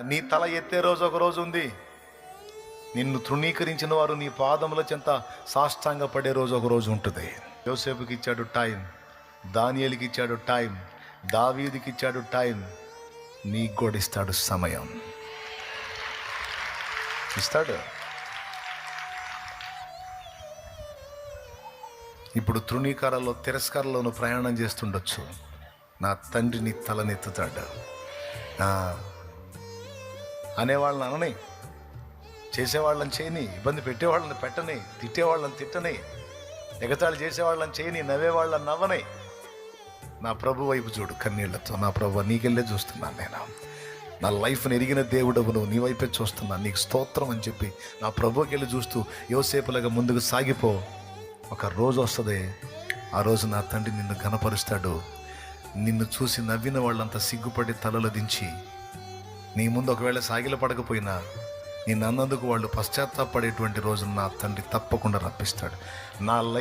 నీ తల ఎత్తే రోజు ఒక రోజు ఉంది. నిన్ను తృణీకరించిన వారు నీ పాదముల చెంత సాష్టాంగ పడే రోజు ఒక రోజు ఉంటుంది. యోసేపుకి ఇచ్చాడు టైం దానియలకి ఇచ్చాడు టైం దావీదికి ఇచ్చాడు టైం నీకు కూడా ఇస్తాడు సమయం. ఇస్తాడు. ఇప్పుడు తృణీకారాల్లో తిరస్కారాల్లోనూ ప్రయాణం చేస్తుండొచ్చు. నా తండ్రిని తలనెత్తుతాడు. ఆ, అనేవాళ్ళని అనని చేసేవాళ్ళని చేయని ఇబ్బంది పెట్టేవాళ్ళని పెట్టని తిట్టేవాళ్ళని తిట్టని ఎగతాళి చేసేవాళ్ళని చేయని నవ్వేవాళ్ళని నవ్వని నా ప్రభు వైపు చూడు కన్నీళ్ళతో. నా ప్రభు నీకెళ్ళే చూస్తున్నాను నేను. నా లైఫ్ని ఎరిగిన దేవుడవు నువ్వు నీ వైపే చూస్తున్నాను. నీకు స్తోత్రం అని చెప్పి నా ప్రభుకి వెళ్ళి చూస్తూ యోసేపులాగా ముందుకు సాగిపో. ఒక రోజు వస్తుంది ఆ రోజు నా తండ్రి నిన్ను ఘనపరుస్తాడు. నిన్ను చూసి నవ్విన వాళ్ళంతా సిగ్గుపడి తలలు దించి నీ ముందు ఒకవేళ సాగిల పడకపోయినా నిన్ను అన్నందుకు వాళ్ళు పశ్చాత్తాపడేటువంటి రోజున నా తండ్రి తప్పకుండా రప్పిస్తాడు. నా లైఫ్